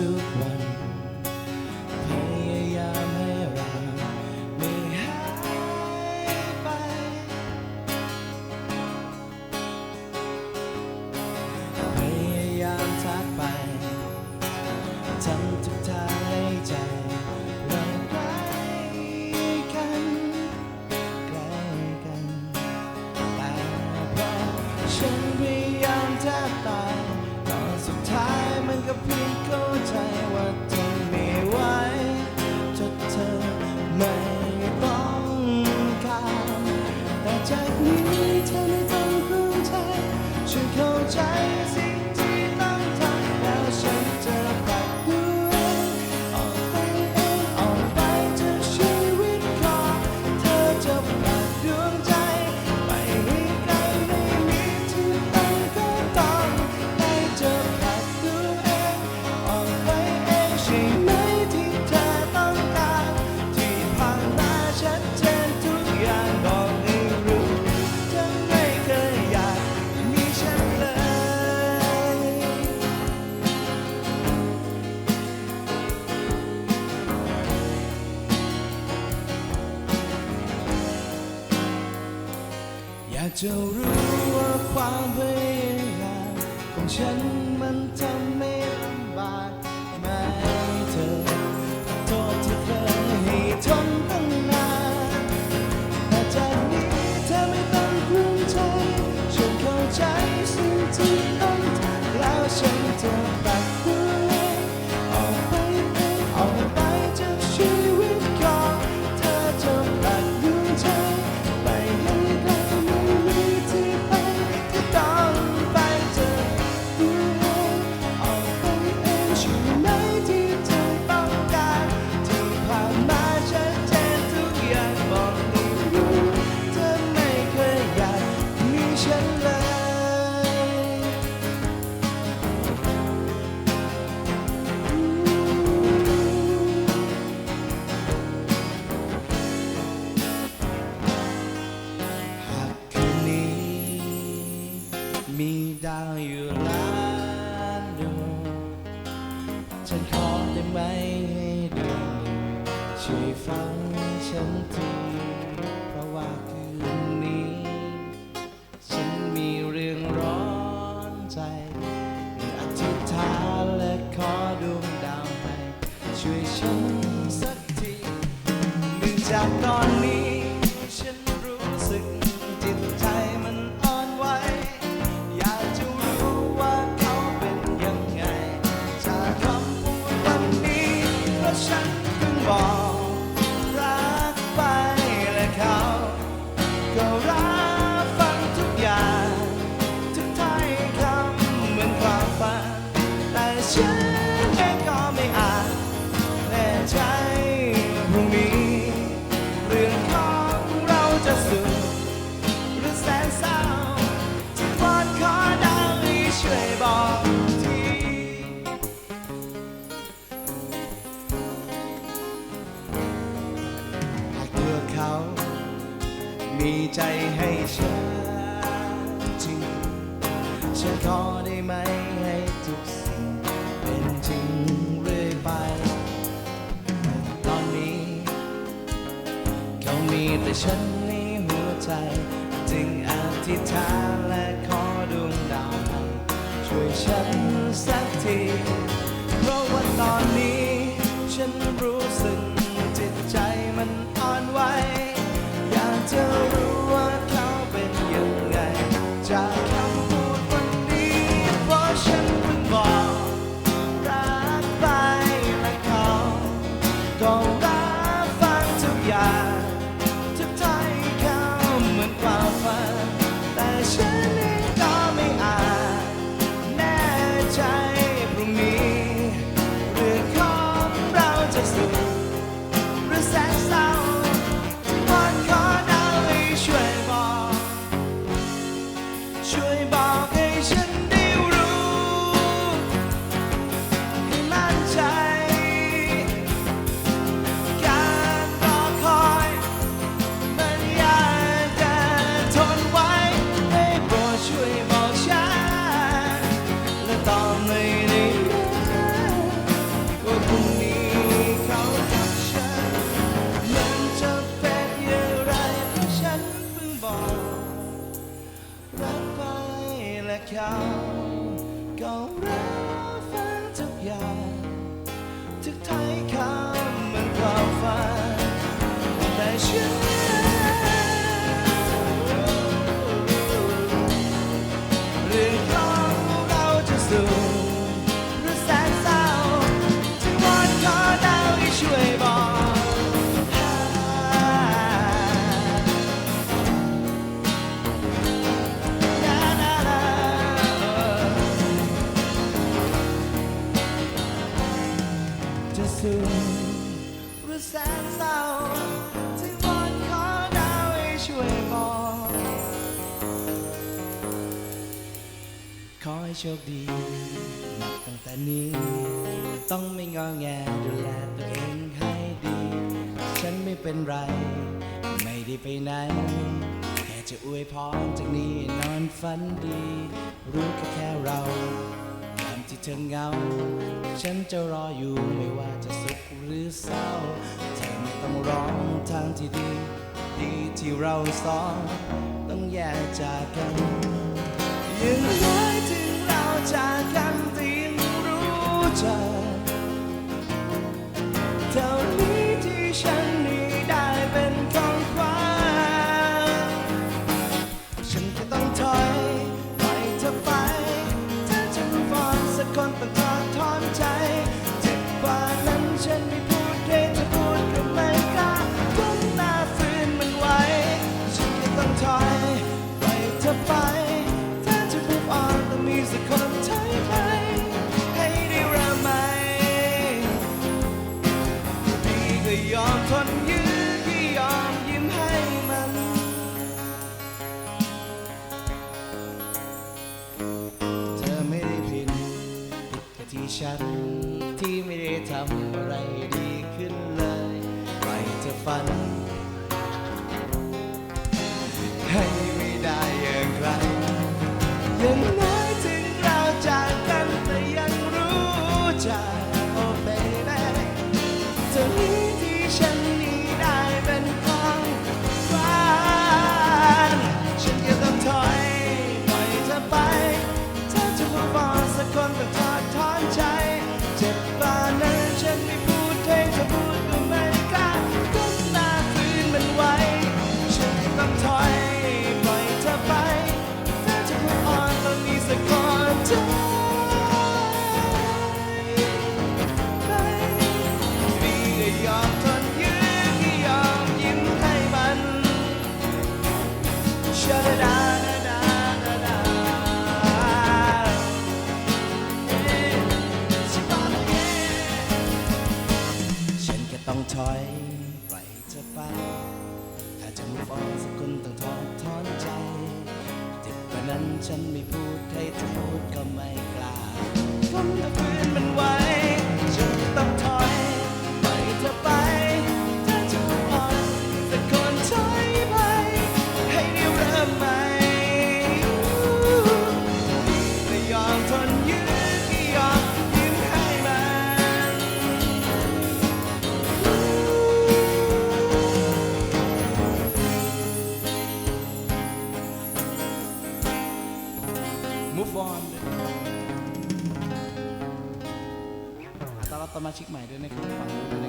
took my จากนี้ จะรู้ว่าความพยายามของฉันมันทำ me down your line. มีใจให้ฉันจริงฉันขอได้ไหมให้ทุกสิ่งเป็นจริงเรื่อยไป ตอนนี้เขามีแต่ฉันในหัวใจ จึงอธิษฐานและขอดวงดาวช่วยฉันสักที เพราะว่าตอนนี้ ฉันรู้สึกจิตใจมันอ่อนไหว แช่วยบอก ขอให้โชคดีนับตั้งแต่นี้ ต้องไม่งอแงดูแลตัวเองให้ดี ฉันไม่เป็นไร ไม่ได้ไปไหน แค่จะอวยพรจากนี้นอนฝันดี รู้แค่แค่เรายามที่เธอเหงา ฉันจะรออยู่ไม่ว่าจะสุขหรือเศร้า เธอไม่ต้องร้องทางที่ดี ดีที่เราสองต้องแยกจากกันยังน้อยถึงเราจากกันแต่ยังรู้จักเท่านี้ที่ฉันมีได้เป็นของขวัญฉันก็ต้องถอยปล่อยเธอไปถ้าจะรู้ฟังสักคนต้องทอดถอนใจ อมทนยื้อพี่ยอมยิ้มให้มัน เธอไม่ได้ผิดผิดแค่ที่ฉันที่ไม่ได้ทำอะไรดีขึ้นเลยปล่อยเธอฝัน ท มาชิกใหม่ด้วยนะครับฟังด้วยนะครับ